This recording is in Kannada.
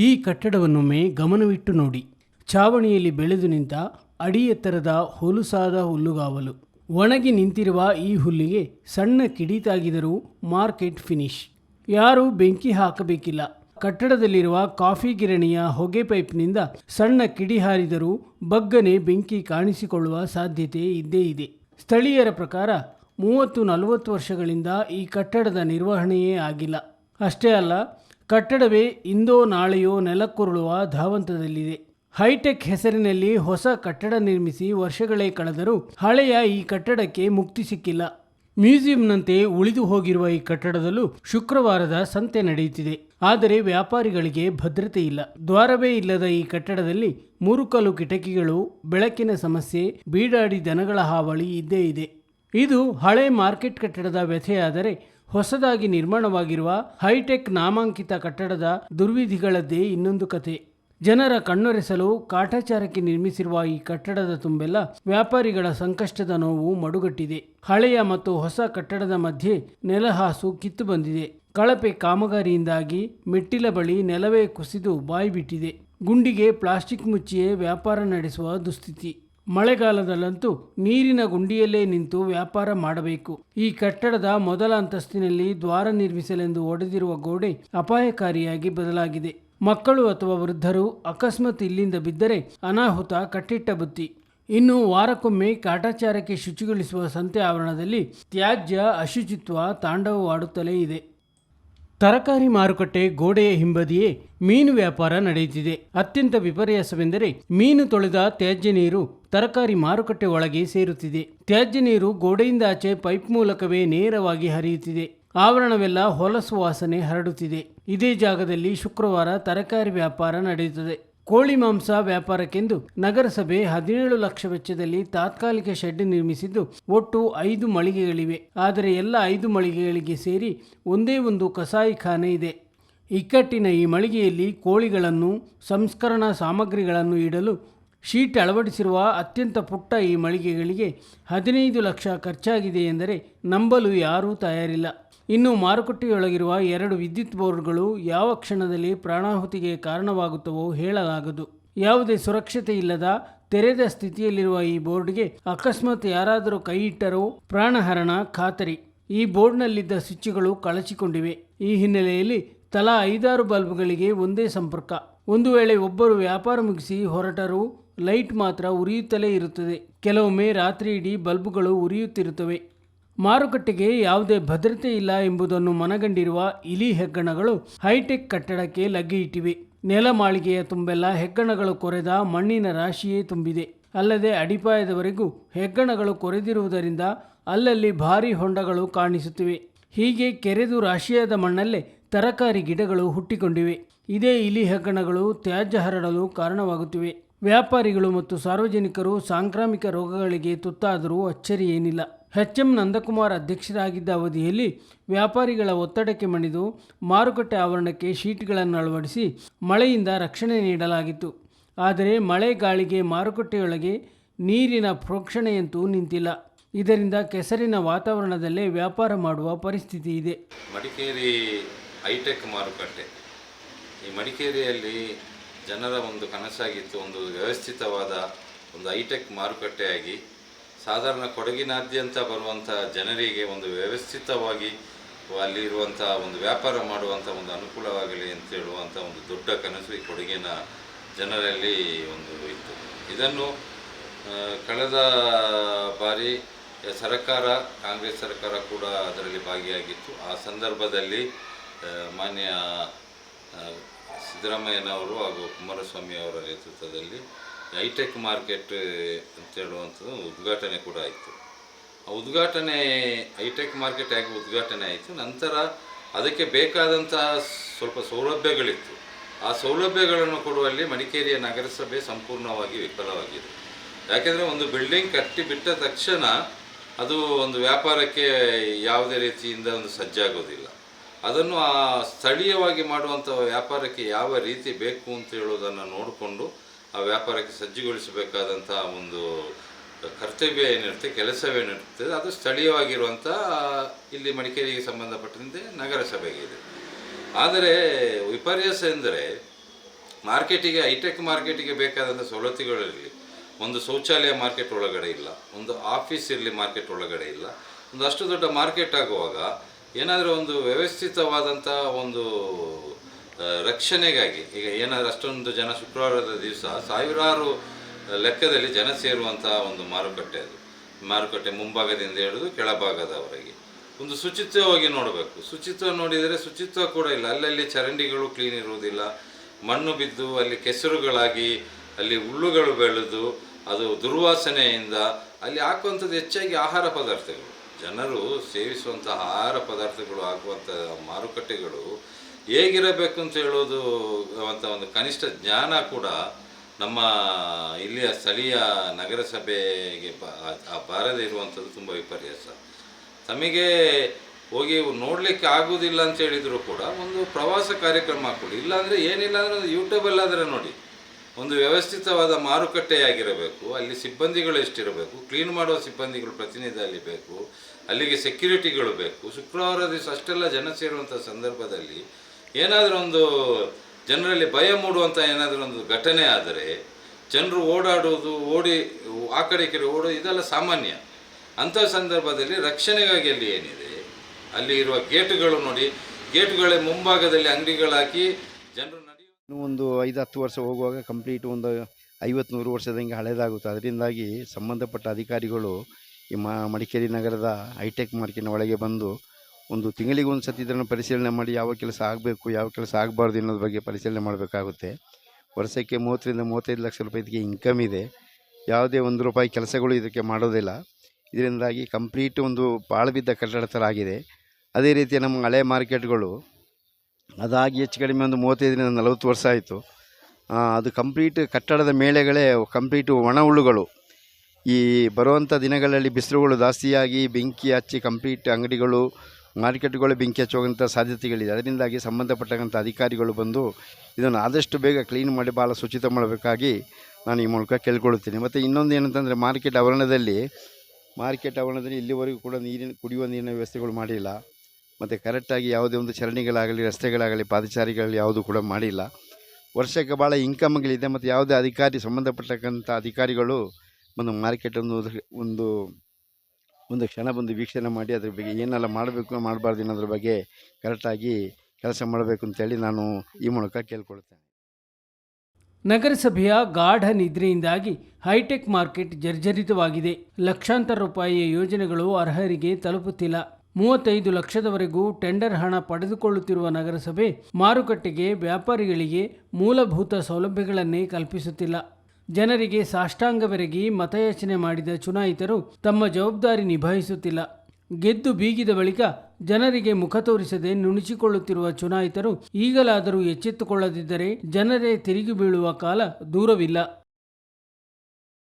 ಈ ಕಟ್ಟಡವನ್ನೊಮ್ಮೆ ಗಮನವಿಟ್ಟು ನೋಡಿ. ಛಾವಣಿಯಲ್ಲಿ ಬೆಳೆದು ನಿಂತ ಅಡಿ ಎತ್ತರದ ಹೊಲುಸಾದ ಹುಲ್ಲುಗಾವಲು. ಒಣಗಿ ನಿಂತಿರುವ ಈ ಹುಲ್ಲಿಗೆ ಸಣ್ಣ ಕಿಡಿತಾಗಿದರೂ ಮಾರ್ಕೆಟ್ ಫಿನಿಶ್. ಯಾರೂ ಬೆಂಕಿ ಹಾಕಬೇಕಿಲ್ಲ. ಕಟ್ಟಡದಲ್ಲಿರುವ ಕಾಫಿ ಗಿರಣಿಯ ಹೊಗೆ ಪೈಪ್ನಿಂದ ಸಣ್ಣ ಕಿಡಿ ಹಾರಿದರೂ ಬಗ್ಗನೆ ಬೆಂಕಿ ಕಾಣಿಸಿಕೊಳ್ಳುವ ಸಾಧ್ಯತೆ ಇದ್ದೇ ಇದೆ. ಸ್ಥಳೀಯರ ಪ್ರಕಾರ ಮೂವತ್ತು ನಲವತ್ತು ವರ್ಷಗಳಿಂದ ಈ ಕಟ್ಟಡದ ನಿರ್ವಹಣೆಯೇ ಆಗಿಲ್ಲ. ಅಷ್ಟೇ ಅಲ್ಲ ಕಟ್ಟಡವೇ ಇಂದೋ ನಾಳೆಯೋ ನೆಲಕ್ಕುರುಳುವ ಧಾವಂತದಲ್ಲಿದೆ. ಹೈಟೆಕ್ ಹೆಸರಿನಲ್ಲಿ ಹೊಸ ಕಟ್ಟಡ ನಿರ್ಮಿಸಿ ವರ್ಷಗಳೇ ಕಳೆದರೂ ಹಳೆಯ ಈ ಕಟ್ಟಡಕ್ಕೆ ಮುಕ್ತಿ ಸಿಕ್ಕಿಲ್ಲ. ಮ್ಯೂಸಿಯಂನಂತೆ ಉಳಿದು ಹೋಗಿರುವ ಈ ಕಟ್ಟಡದಲ್ಲೂ ಶುಕ್ರವಾರದ ಸಂತೆ ನಡೆಯುತ್ತಿದೆ. ಆದರೆ ವ್ಯಾಪಾರಿಗಳಿಗೆ ಭದ್ರತೆ ಇಲ್ಲ. ದ್ವಾರವೇ ಇಲ್ಲದ ಈ ಕಟ್ಟಡದಲ್ಲಿ ಮೂರುಕಲು ಕಿಟಕಿಗಳು, ಬೆಳಕಿನ ಸಮಸ್ಯೆ, ಬೀಡಾಡಿ ದನಗಳ ಹಾವಳಿ ಇದ್ದೇ ಇದೆ. ಇದು ಹಳೆ ಮಾರ್ಕೆಟ್ ಕಟ್ಟಡದ ವ್ಯಥೆಯಾದರೆ ಹೊಸದಾಗಿ ನಿರ್ಮಾಣವಾಗಿರುವ ಹೈಟೆಕ್ ನಾಮಾಂಕಿತ ಕಟ್ಟಡದ ದುರ್ವಿಧಿಗಳದ್ದೇ ಇನ್ನೊಂದು ಕತೆ. ಜನರ ಕಣ್ಣೊರೆಸಲು ಕಾಟಾಚಾರಕ್ಕೆ ನಿರ್ಮಿಸಿರುವ ಈ ಕಟ್ಟಡದ ತುಂಬೆಲ್ಲ ವ್ಯಾಪಾರಿಗಳ ಸಂಕಷ್ಟದ ನೋವು ಮಡುಗಟ್ಟಿದೆ. ಹಳೆಯ ಮತ್ತು ಹೊಸ ಕಟ್ಟಡದ ಮಧ್ಯೆ ನೆಲಹಾಸು ಕಿತ್ತು ಬಂದಿದೆ. ಕಳಪೆ ಕಾಮಗಾರಿಯಿಂದಾಗಿ ಮೆಟ್ಟಿಲ ಬಳಿ ನೆಲವೇ ಕುಸಿದು ಬಾಯಿಬಿಟ್ಟಿದೆ. ಗುಂಡಿಗೆ ಪ್ಲಾಸ್ಟಿಕ್ ಮುಚ್ಚಿಯೇ ವ್ಯಾಪಾರ ನಡೆಸುವ ದುಸ್ಥಿತಿ. ಮಳೆಗಾಲದಲ್ಲಂತೂ ನೀರಿನ ಗುಂಡಿಯಲ್ಲೇ ನಿಂತು ವ್ಯಾಪಾರ ಮಾಡಬೇಕು. ಈ ಕಟ್ಟಡದ ಮೊದಲ ಅಂತಸ್ತಿನಲ್ಲಿ ದ್ವಾರ ನಿರ್ಮಿಸಲೆಂದು ಒಡೆದಿರುವ ಗೋಡೆ ಅಪಾಯಕಾರಿಯಾಗಿ ಬದಲಾಗಿದೆ. ಮಕ್ಕಳು ಅಥವಾ ವೃದ್ಧರು ಅಕಸ್ಮಾತ್ ಇಲ್ಲಿಂದ ಬಿದ್ದರೆ ಅನಾಹುತ ಕಟ್ಟಿಟ್ಟ ಬುತ್ತಿ. ಇನ್ನು ವಾರಕ್ಕೊಮ್ಮೆ ಕಾಟಾಚಾರಕ್ಕೆ ಶುಚಿಗೊಳಿಸುವ ಸಂತೆ ಆವರಣದಲ್ಲಿ ತ್ಯಾಜ್ಯ ಅಶುಚಿತ್ವ ತಾಂಡವವಾಡುತ್ತಲೇ ಇದೆ. ತರಕಾರಿ ಮಾರುಕಟ್ಟೆ ಗೋಡೆಯ ಹಿಂಬದಿಯೇ ಮೀನು ವ್ಯಾಪಾರ ನಡೆಯುತ್ತಿದೆ. ಅತ್ಯಂತ ವಿಪರ್ಯಾಸವೆಂದರೆ ಮೀನು ತೊಳೆದ ತ್ಯಾಜ್ಯ ನೀರು ತರಕಾರಿ ಮಾರುಕಟ್ಟೆ ಒಳಗೆ ಸೇರುತ್ತಿದೆ. ತ್ಯಾಜ್ಯ ನೀರು ಗೋಡೆಯಿಂದ ಆಚೆ ಪೈಪ್ ಮೂಲಕವೇ ನೇರವಾಗಿ ಹರಿಯುತ್ತಿದೆ. ಆವರಣವೆಲ್ಲ ಹೊಲಸು ವಾಸನೆ ಹರಡುತ್ತಿದೆ. ಇದೇ ಜಾಗದಲ್ಲಿ ಶುಕ್ರವಾರ ತರಕಾರಿ ವ್ಯಾಪಾರ ನಡೆಯುತ್ತದೆ. ಕೋಳಿ ಮಾಂಸ ವ್ಯಾಪಾರಕ್ಕೆಂದು ನಗರಸಭೆ ಹದಿನೇಳು ಲಕ್ಷ ವೆಚ್ಚದಲ್ಲಿ ತಾತ್ಕಾಲಿಕ ಶೆಡ್ ನಿರ್ಮಿಸಿದ್ದು ಒಟ್ಟು ಐದು ಮಳಿಗೆಗಳಿವೆ. ಆದರೆ ಎಲ್ಲ ಐದು ಮಳಿಗೆಗಳಿಗೆ ಸೇರಿ ಒಂದೇ ಒಂದು ಕಸಾಯಿಖಾನೆ ಇದೆ. ಇಕ್ಕಟ್ಟಿನ ಈ ಮಳಿಗೆಯಲ್ಲಿ ಕೋಳಿಗಳನ್ನು, ಸಂಸ್ಕರಣಾ ಸಾಮಗ್ರಿಗಳನ್ನು ಇಡಲು ಶೀಟ್ ಅಳವಡಿಸಿರುವ ಅತ್ಯಂತ ಪುಟ್ಟ ಈ ಮಳಿಗೆಗಳಿಗೆ ಹದಿನೈದು ಲಕ್ಷ ಖರ್ಚಾಗಿದೆ ಎಂದರೆ ನಂಬಲು ಯಾರೂ ತಯಾರಿಲ್ಲ. ಇನ್ನು ಮಾರುಕಟ್ಟೆಯೊಳಗಿರುವ ಎರಡು ವಿದ್ಯುತ್ ಬೋರ್ಡ್ಗಳು ಯಾವ ಕ್ಷಣದಲ್ಲಿ ಪ್ರಾಣಾಹುತಿಗೆ ಕಾರಣವಾಗುತ್ತವೋ ಹೇಳಲಾಗದು. ಯಾವುದೇ ಸುರಕ್ಷತೆ ಇಲ್ಲದ, ತೆರೆದ ಸ್ಥಿತಿಯಲ್ಲಿರುವ ಈ ಬೋರ್ಡ್ಗೆ ಅಕಸ್ಮಾತ್ ಯಾರಾದರೂ ಕೈ ಇಟ್ಟರೂ ಪ್ರಾಣಹರಣ ಖಾತರಿ. ಈ ಬೋರ್ಡ್ನಲ್ಲಿದ್ದ ಸ್ವಿಚ್ಗಳು ಕಳಚಿಕೊಂಡಿವೆ. ಈ ಹಿನ್ನೆಲೆಯಲ್ಲಿ ತಲಾ ಐದಾರು ಬಲ್ಬ್ಗಳಿಗೆ ಒಂದೇ ಸಂಪರ್ಕ. ಒಂದು ವೇಳೆ ಒಬ್ಬರು ವ್ಯಾಪಾರ ಮುಗಿಸಿ ಹೊರಟರೂ ಲೈಟ್ ಮಾತ್ರ ಉರಿಯುತ್ತಲೇ ಇರುತ್ತದೆ. ಕೆಲವೊಮ್ಮೆ ರಾತ್ರಿ ಇಡೀ ಬಲ್ಬ್ಗಳು ಉರಿಯುತ್ತಿರುತ್ತವೆ. ಮಾರುಕಟ್ಟೆಗೆ ಯಾವುದೇ ಭದ್ರತೆ ಇಲ್ಲ ಎಂಬುದನ್ನು ಮನಗಂಡಿರುವ ಇಲಿ ಹೆಗ್ಗಣಗಳು ಹೈಟೆಕ್ ಕಟ್ಟಡಕ್ಕೆ ಲಗ್ಗೆ ಇಟ್ಟಿವೆ. ನೆಲಮಾಳಿಗೆಯ ತುಂಬೆಲ್ಲ ಹೆಗ್ಗಣಗಳು ಕೊರೆದ ಮಣ್ಣಿನ ರಾಶಿಯೇ ತುಂಬಿದೆ. ಅಲ್ಲದೆ ಅಡಿಪಾಯದವರೆಗೂ ಹೆಗ್ಗಣಗಳು ಕೊರೆದಿರುವುದರಿಂದ ಅಲ್ಲಲ್ಲಿ ಭಾರಿ ಹೊಂಡಗಳು ಕಾಣಿಸುತ್ತಿವೆ. ಹೀಗೆ ಕೆರೆದು ರಾಶಿಯಾದ ಮಣ್ಣಲ್ಲೇ ತರಕಾರಿ ಗಿಡಗಳು ಹುಟ್ಟಿಕೊಂಡಿವೆ. ಇದೇ ಇಲಿ ಹೆಗ್ಗಣಗಳು ತ್ಯಾಜ್ಯ ಹರಡಲು ಕಾರಣವಾಗುತ್ತಿವೆ. ವ್ಯಾಪಾರಿಗಳು ಮತ್ತು ಸಾರ್ವಜನಿಕರು ಸಾಂಕ್ರಾಮಿಕ ರೋಗಗಳಿಗೆ ತುತ್ತಾದರೂ ಅಚ್ಚರಿ ಏನಿಲ್ಲ ಎಚ್ ಎಂ ನಂದಕುಮಾರ್ ಅಧ್ಯಕ್ಷರಾಗಿದ್ದ ಅವಧಿಯಲ್ಲಿ ವ್ಯಾಪಾರಿಗಳ ಒತ್ತಡಕ್ಕೆ ಮಣಿದು ಮಾರುಕಟ್ಟೆ ಆವರಣಕ್ಕೆ ಶೀಟ್ಗಳನ್ನು ಅಳವಡಿಸಿ ಮಳೆಯಿಂದ ರಕ್ಷಣೆ ನೀಡಲಾಗಿತ್ತು. ಆದರೆ ಮಳೆ ಗಾಳಿಗೆ ಮಾರುಕಟ್ಟೆಯೊಳಗೆ ನೀರಿನ ಪ್ರೋಕ್ಷಣೆಯಂತೂ ನಿಂತಿಲ್ಲ. ಇದರಿಂದ ಕೆಸರಿನ ವಾತಾವರಣದಲ್ಲೇ ವ್ಯಾಪಾರ ಮಾಡುವ ಪರಿಸ್ಥಿತಿ ಇದೆ. ಮಡಿಕೇರಿ ಹೈಟೆಕ್ ಮಾರುಕಟ್ಟೆ. ಈ ಮಡಿಕೇರಿಯಲ್ಲಿ ಜನರ ಒಂದು ಕನಸಾಗಿತ್ತು, ಒಂದು ವ್ಯವಸ್ಥಿತವಾದ ಒಂದು ಹೈಟೆಕ್ ಮಾರುಕಟ್ಟೆಯಾಗಿ ಸಾಧಾರಣ ಕೊಡಗಿನಾದ್ಯಂತ ಬರುವಂಥ ಜನರಿಗೆ ಒಂದು ವ್ಯವಸ್ಥಿತವಾಗಿ ಅಲ್ಲಿರುವಂಥ ಒಂದು ವ್ಯಾಪಾರ ಮಾಡುವಂಥ ಒಂದು ಅನುಕೂಲವಾಗಲಿ ಅಂತ ಹೇಳುವಂಥ ಒಂದು ದೊಡ್ಡ ಕನಸು ಈ ಕೊಡಗಿನ ಜನರಲ್ಲಿ ಒಂದು ಇತ್ತು. ಇದನ್ನು ಕಳೆದ ಬಾರಿ ಸರ್ಕಾರ, ಕಾಂಗ್ರೆಸ್ ಸರ್ಕಾರ ಕೂಡ ಅದರಲ್ಲಿ ಭಾಗಿಯಾಗಿತ್ತು. ಆ ಸಂದರ್ಭದಲ್ಲಿ ಮಾನ್ಯ ಸಿದ್ದರಾಮಯ್ಯನವರು ಹಾಗೂ ಕುಮಾರಸ್ವಾಮಿ ಅವರ ನೇತೃತ್ವದಲ್ಲಿ ಹೈಟೆಕ್ ಮಾರ್ಕೆಟ್ ಅಂತ ಹೇಳುವಂಥದ್ದು ಉದ್ಘಾಟನೆ ಕೂಡ ಆಯಿತು. ಆ ಉದ್ಘಾಟನೆ, ಹೈಟೆಕ್ ಮಾರ್ಕೆಟ್ ಆಗಿ ಉದ್ಘಾಟನೆ ಆಯಿತು, ನಂತರ ಅದಕ್ಕೆ ಬೇಕಾದಂತಹ ಸ್ವಲ್ಪ ಸೌಲಭ್ಯಗಳಿತ್ತು. ಆ ಸೌಲಭ್ಯಗಳನ್ನು ಕೊಡುವಲ್ಲಿ ಮಡಿಕೇರಿಯ ನಗರಸಭೆ ಸಂಪೂರ್ಣವಾಗಿ ವಿಫಲವಾಗಿದೆ. ಯಾಕೆಂದರೆ ಒಂದು ಬಿಲ್ಡಿಂಗ್ ಕಟ್ಟಿಬಿಟ್ಟ ತಕ್ಷಣ ಅದು ಒಂದು ವ್ಯಾಪಾರಕ್ಕೆ ಯಾವುದೇ ರೀತಿಯಿಂದ ಒಂದು ಸಜ್ಜಾಗೋದಿಲ್ಲ. ಅದನ್ನು ಆ ಸ್ಥಳೀಯವಾಗಿ ಮಾಡುವಂಥ ವ್ಯಾಪಾರಕ್ಕೆ ಯಾವ ರೀತಿ ಬೇಕು ಅಂತ ಹೇಳೋದನ್ನು ನೋಡಿಕೊಂಡು ಆ ವ್ಯಾಪಾರಕ್ಕೆ ಸಜ್ಜುಗೊಳಿಸಬೇಕಾದಂಥ ಒಂದು ಕರ್ತವ್ಯ ಏನಿರುತ್ತೆ ಕೆಲಸವೇನಿರುತ್ತೆ ಅದು ಸ್ಥಳೀಯವಾಗಿರುವಂಥ ಇಲ್ಲಿ ಮಡಿಕೇರಿಗೆ ಸಂಬಂಧಪಟ್ಟಂತೆ ನಗರಸಭೆಗೆ ಇದೆ. ಆದರೆ ವಿಪರ್ಯಾಸ ಎಂದರೆ ಮಾರ್ಕೆಟಿಗೆ, ಹೈಟೆಕ್ ಮಾರ್ಕೆಟಿಗೆ ಬೇಕಾದಂಥ ಸವಲತ್ತುಗಳಿರಲಿ. ಒಂದು ಶೌಚಾಲಯ ಮಾರ್ಕೆಟ್ ಒಳಗಡೆ ಇಲ್ಲ, ಒಂದು ಆಫೀಸ್ ಇರಲಿ ಮಾರ್ಕೆಟ್ ಒಳಗಡೆ ಇಲ್ಲ. ಒಂದು ಅಷ್ಟು ದೊಡ್ಡ ಮಾರ್ಕೆಟ್ ಆಗುವಾಗ ಏನಾದರೂ ಒಂದು ವ್ಯವಸ್ಥಿತವಾದಂಥ ಒಂದು ರಕ್ಷಣೆಗಾಗಿ. ಈಗ ಏನಾದರೂ ಅಷ್ಟೊಂದು ಜನ ಶುಕ್ರವಾರದ ದಿವಸ ಸಾವಿರಾರು ಲೆಕ್ಕದಲ್ಲಿ ಜನ ಸೇರುವಂತಹ ಒಂದು ಮಾರುಕಟ್ಟೆ ಅದು. ಮಾರುಕಟ್ಟೆ ಮುಂಭಾಗದಿಂದ ಹಿಡಿದು ಕೆಳಭಾಗದವರೆಗೆ. ಒಂದು ಶುಚಿತ್ವವಾಗಿ ನೋಡಬೇಕು. ಶುಚಿತ್ವ ನೋಡಿದರೆ ಶುಚಿತ್ವ ಕೂಡ ಇಲ್ಲ. ಅಲ್ಲಲ್ಲಿ ಚರಂಡಿಗಳು ಕ್ಲೀನ್ ಇರುವುದಿಲ್ಲ. ಮಣ್ಣು ಬಿದ್ದು ಅಲ್ಲಿ ಕೆಸರುಗಳಾಗಿ ಅಲ್ಲಿ ಹುಲ್ಲುಗಳು ಬೆಳೆದು ಅದು ದುರ್ವಾಸನೆಯಿಂದ ಅಲ್ಲಿ ಹಾಕುವಂಥದ್ದು ಹೆಚ್ಚಾಗಿ ಆಹಾರ ಪದಾರ್ಥಗಳು. ಜನರು ಸೇವಿಸುವಂಥ ಆಹಾರ ಪದಾರ್ಥಗಳು ಹಾಕುವಂಥ ಮಾರುಕಟ್ಟೆಗಳು ಹೇಗಿರಬೇಕು ಅಂತ ಹೇಳೋದು ಅಂತ ಒಂದು ಕನಿಷ್ಠ ಜ್ಞಾನ ಕೂಡ ನಮ್ಮ ಇಲ್ಲಿಯ ಸ್ಥಳೀಯ ನಗರಸಭೆಗೆ ಬಾರದೇ ಇರುವಂಥದ್ದು ತುಂಬ ವಿಪರ್ಯಾಸ. ತಮಗೆ ಹೋಗಿ ನೋಡಲಿಕ್ಕೆ ಆಗುವುದಿಲ್ಲ ಅಂತ ಹೇಳಿದ್ರು ಕೂಡ ಒಂದು ಪ್ರವಾಸ ಕಾರ್ಯಕ್ರಮ ಹಾಕೊಳ್ಳಿ ಇಲ್ಲಾಂದರೆ ಏನಿಲ್ಲ ಅಂದರೆ ಒಂದು ಯೂಟ್ಯೂಬಲ್ಲಾದರೆ ನೋಡಿ. ಒಂದು ವ್ಯವಸ್ಥಿತವಾದ ಮಾರುಕಟ್ಟೆಯಾಗಿರಬೇಕು, ಅಲ್ಲಿ ಸಿಬ್ಬಂದಿಗಳು ಎಷ್ಟಿರಬೇಕು ಕ್ಲೀನ್ ಮಾಡುವ ಸಿಬ್ಬಂದಿಗಳು ಪ್ರತಿನಿಧಿ ಅಲ್ಲಿ ಬೇಕು ಅಲ್ಲಿಗೆ ಸೆಕ್ಯೂರಿಟಿಗಳು ಬೇಕು. ಶುಕ್ರವಾರ ದಿವಸ ಅಷ್ಟೆಲ್ಲ ಜನ ಸೇರುವಂಥ ಸಂದರ್ಭದಲ್ಲಿ ಏನಾದರೂ ಒಂದು ಜನರಲ್ಲಿ ಭಯ ಮೂಡುವಂಥ ಏನಾದರೂ ಒಂದು ಘಟನೆ ಆದರೆ ಜನರು ಓಡಾಡುವುದು, ಓಡಿ, ಆ ಕಡೆ ಕಡೆ ಓಡೋದು ಇದೆಲ್ಲ ಸಾಮಾನ್ಯ. ಅಂಥ ಸಂದರ್ಭದಲ್ಲಿ ರಕ್ಷಣೆಗಾಗಿ ಅಲ್ಲಿ ಏನಿದೆ? ಅಲ್ಲಿ ಇರುವ ಗೇಟ್ಗಳು ನೋಡಿ, ಗೇಟುಗಳ ಮುಂಭಾಗದಲ್ಲಿ ಅಂಗಡಿಗಳಾಕಿ ಜನರು ನಡೆಯುವ ಒಂದು ಐದು ಹತ್ತು ವರ್ಷ ಹೋಗುವಾಗ ಕಂಪ್ಲೀಟ್ ಒಂದು ಐವತ್ತು ನೂರು ವರ್ಷದ ಹಿಂಗೆ ಹಳೇದಾಗುತ್ತೆ. ಅದರಿಂದಾಗಿ ಸಂಬಂಧಪಟ್ಟ ಅಧಿಕಾರಿಗಳು ಈ ಮಡಿಕೇರಿ ನಗರದ ಹೈಟೆಕ್ ಮಾರ್ಕಿನ ಒಳಗೆ ಬಂದು ಒಂದು ತಿಂಗಳಿಗೆ ಒಂದು ಸತಿ ಇದನ್ನು ಪರಿಶೀಲನೆ ಮಾಡಿ ಯಾವ ಕೆಲಸ ಆಗಬೇಕು, ಯಾವ ಕೆಲಸ ಆಗಬಾರ್ದು ಅನ್ನೋದ್ರ ಬಗ್ಗೆ ಪರಿಶೀಲನೆ ಮಾಡಬೇಕಾಗುತ್ತೆ. ವರ್ಷಕ್ಕೆ ಮೂವತ್ತರಿಂದ ಮೂವತ್ತೈದು ಲಕ್ಷ ರೂಪಾಯಿ ಇದಕ್ಕೆ ಇನ್ಕಮ್ ಇದೆ. ಯಾವುದೇ ಒಂದು ರೂಪಾಯಿ ಕೆಲಸಗಳು ಇದಕ್ಕೆ ಮಾಡೋದಿಲ್ಲ. ಇದರಿಂದಾಗಿ ಕಂಪ್ಲೀಟ್ ಒಂದು ಪಾಳು ಬಿದ್ದ ಕಟ್ಟಡ ಥರ ಆಗಿದೆ ಅದೇ ರೀತಿ ನಮ್ಮ ಹಳೆ ಮಾರ್ಕೆಟ್ಗಳು ಅದಾಗಿ ಹೆಚ್ಚು ಕಡಿಮೆ ಒಂದು ಮೂವತ್ತೈದರಿಂದ ನಲವತ್ತು ವರ್ಷ ಆಯಿತು. ಅದು ಕಂಪ್ಲೀಟ್ ಕಟ್ಟಡದ ಮೇಳೆಗಳೇ ಕಂಪ್ಲೀಟು ಒಣ ಹುಳುಗಳು ಈ ಬರುವಂಥ ದಿನಗಳಲ್ಲಿ ಬಿಸಿಲುಗಳು ಜಾಸ್ತಿಯಾಗಿ ಬೆಂಕಿ ಹಚ್ಚಿ ಕಂಪ್ಲೀಟ್ ಅಂಗಡಿಗಳು ಮಾರ್ಕೆಟ್ಗಳು ಬೆಂಕಿ ಹಚ್ಚುವಂಥ ಸಾಧ್ಯತೆಗಳಿದೆ. ಅದರಿಂದಾಗಿ ಸಂಬಂಧಪಟ್ಟಂಥ ಅಧಿಕಾರಿಗಳು ಬಂದು ಇದನ್ನು ಆದಷ್ಟು ಬೇಗ ಕ್ಲೀನ್ ಮಾಡಿ ಭಾಳ ಶುಚಿತ ಮಾಡಬೇಕಾಗಿ ನಾನು ಈ ಮೂಲಕ ಕೇಳ್ಕೊಳ್ಳುತ್ತೇನೆ. ಮತ್ತು ಇನ್ನೊಂದು ಏನಂತಂದರೆ ಮಾರ್ಕೆಟ್ ಆವರಣದಲ್ಲಿ ಮಾರ್ಕೆಟ್ ಆವರಣದಲ್ಲಿ ಇಲ್ಲಿವರೆಗೂ ಕೂಡ ನೀರಿನ, ಕುಡಿಯುವ ನೀರಿನ ವ್ಯವಸ್ಥೆಗಳು ಮಾಡಿಲ್ಲ. ಮತ್ತು ಕರೆಕ್ಟಾಗಿ ಯಾವುದೇ ಒಂದು ಚರಣಿಗಳಾಗಲಿ ರಸ್ತೆಗಳಾಗಲಿ ಪಾದಚಾರಿಗಳು ಯಾವುದು ಕೂಡ ಮಾಡಿಲ್ಲ. ವರ್ಷಕ್ಕೆ ಭಾಳ ಇನ್ಕಮ್ಗಳಿದೆ ಮತ್ತು ಯಾವುದೇ ಅಧಿಕಾರಿ ಸಂಬಂಧಪಟ್ಟಕ್ಕಂಥ ಅಧಿಕಾರಿಗಳು ಒಂದು ಮಾರ್ಕೆಟ್ ಒಂದು ಒಂದು ಒಂದು ಕ್ಷಣ ಬಂದು ವೀಕ್ಷಣೆ ಮಾಡಿ ಅದ್ರ ಬಗ್ಗೆ ಏನೆಲ್ಲ ಮಾಡಬೇಕು ಮಾಡಬಾರ್ದು ಅನ್ನೋದ್ರ ಬಗ್ಗೆ ಕರೆಕ್ಟಾಗಿ ಕೆಲಸ ಮಾಡಬೇಕು ಅಂತೇಳಿ ನಾನು ಈ ಮೂಲಕ ಕೇಳ್ಕೊಳ್ತೇನೆ. ನಗರಸಭೆಯ ಗಾಢ ನಿದ್ರೆಯಿಂದಾಗಿ ಹೈಟೆಕ್ ಮಾರ್ಕೆಟ್ ಜರ್ಜರಿತವಾಗಿದೆ. ಲಕ್ಷಾಂತರ ರೂಪಾಯಿಯ ಯೋಜನೆಗಳು ಅರ್ಹರಿಗೆ ತಲುಪುತ್ತಿಲ್ಲ. ಮೂವತ್ತೈದು ಲಕ್ಷದವರೆಗೂ ಟೆಂಡರ್ ಹಣ ಪಡೆದುಕೊಳ್ಳುತ್ತಿರುವ ನಗರಸಭೆ ಮಾರುಕಟ್ಟೆಗೆ ವ್ಯಾಪಾರಿಗಳಿಗೆ ಮೂಲಭೂತ ಸೌಲಭ್ಯಗಳನ್ನೇ ಕಲ್ಪಿಸುತ್ತಿಲ್ಲ. ಜನರಿಗೆ ಸಾಷ್ಟಾಂಗವೆರಗಿ ಮತಯಾಚನೆ ಮಾಡಿದ ಚುನಾಯಿತರು ತಮ್ಮ ಜವಾಬ್ದಾರಿ ನಿಭಾಯಿಸುತ್ತಿಲ್ಲ. ಗೆದ್ದು ಬೀಗಿದ ಬಳಿಕ ಜನರಿಗೆ ಮುಖ ತೋರಿಸದೆ ನುಣುಚಿಕೊಳ್ಳುತ್ತಿರುವ ಚುನಾಯಿತರು ಈಗಲಾದರೂ ಎಚ್ಚೆತ್ತುಕೊಳ್ಳದಿದ್ದರೆ ಜನರೇ ತಿರುಗಿ ಬೀಳುವ ಕಾಲ ದೂರವಿಲ್ಲ.